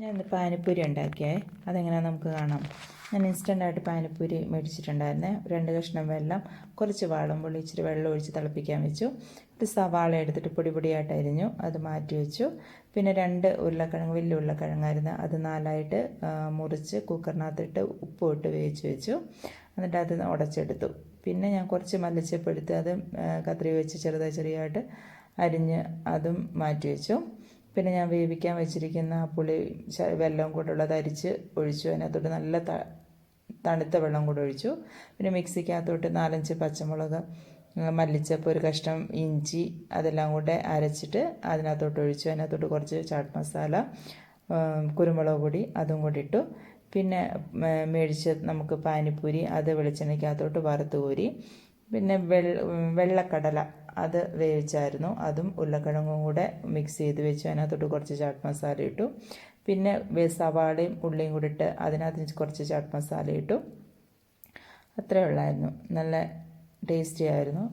ഞാൻ ഇന്ന് പാനിപ്പൂരി ഉണ്ടാക്കിയേ. അതെങ്ങനെയാണെന്ന് നമുക്ക് കാണാം. ഞാൻ ഇൻസ്റ്റന്റായിട്ട് പാനിപ്പൂരി മേടിച്ചിട്ടുണ്ടായിരുന്നേ. രണ്ട് കഷ്ണം വെള്ളം കുറച്ച് വാളംപുള്ളി ഇച്ചിരി വെള്ളം ഒഴിച്ച് തിളപ്പിക്കാൻ വെച്ചു. ഒരു സവാള എടുത്തിട്ട് പൊടി പൊടിയായിട്ട് അരിഞ്ഞു അത് മാറ്റി വെച്ചു. പിന്നെ രണ്ട് ഉരുളക്കിഴങ്ങ് വലിയ ഉരുളക്കിഴങ്ങായിരുന്നു. അത് നാലായിട്ട് മുറിച്ച് കുക്കറിനകത്തിട്ട് ഉപ്പ് ഇട്ട് വേവിച്ച് വെച്ചു. എന്നിട്ട് അത് ഉടച്ചെടുത്തു. പിന്നെ ഞാൻ കുറച്ച് മല്ലിച്ചപ്പ് എടുത്ത് അത് കത്രി വെച്ച് ചെറുതായി ചെറിയതായിട്ട് അരിഞ്ഞ് അതും മാറ്റി വെച്ചു. പിന്നെ ഞാൻ വേവിക്കാൻ വെച്ചിരിക്കുന്ന പുളി ശ- വെല്ലം കൂട്ടുള്ളത് അരിച്ച് ഒഴിച്ചു. അതിനകത്തോട്ട് നല്ല തണുത്ത വെള്ളം കൂടെ ഒഴിച്ചു. പിന്നെ മിക്സിക്കകത്തോട്ട് നാലഞ്ച് പച്ചമുളക് മല്ലിച്ചപ്പ് ഒരു കഷ്ണം ഇഞ്ചി അതെല്ലാം കൂടെ അരച്ചിട്ട് അതിനകത്തോട്ട് ഒഴിച്ചു. അതിനകത്തോട്ട് കുറച്ച് ചാട്ട് മസാല കുരുമുളക് പൊടി അതും കൂടി ഇട്ടു. പിന്നെ മേടിച്ച് നമുക്ക് പാനിപ്പൂരി അത് വെളിച്ചെണ്ണയ്ക്കകത്തോട്ട് വറുത്ത് കോരി. പിന്നെ വെള്ള വെള്ളക്കടല. അത് വേവിച്ചായിരുന്നു. അതും ഉരുളക്കിഴങ്ങും കൂടെ മിക്സ് ചെയ്ത് വെച്ചു അതിനകത്തോട്ട് കുറച്ച് ചാട്ട് മസാല ഇട്ടു. പിന്നെ സവാളയും ഉള്ളിയും കൂടി ഇട്ട് അതിനകത്ത് കുറച്ച് ചാട്ട് മസാല ഇട്ടു. അത്രേ ഉള്ളായിരുന്നു. നല്ല ടേസ്റ്റി ആയിരുന്നു.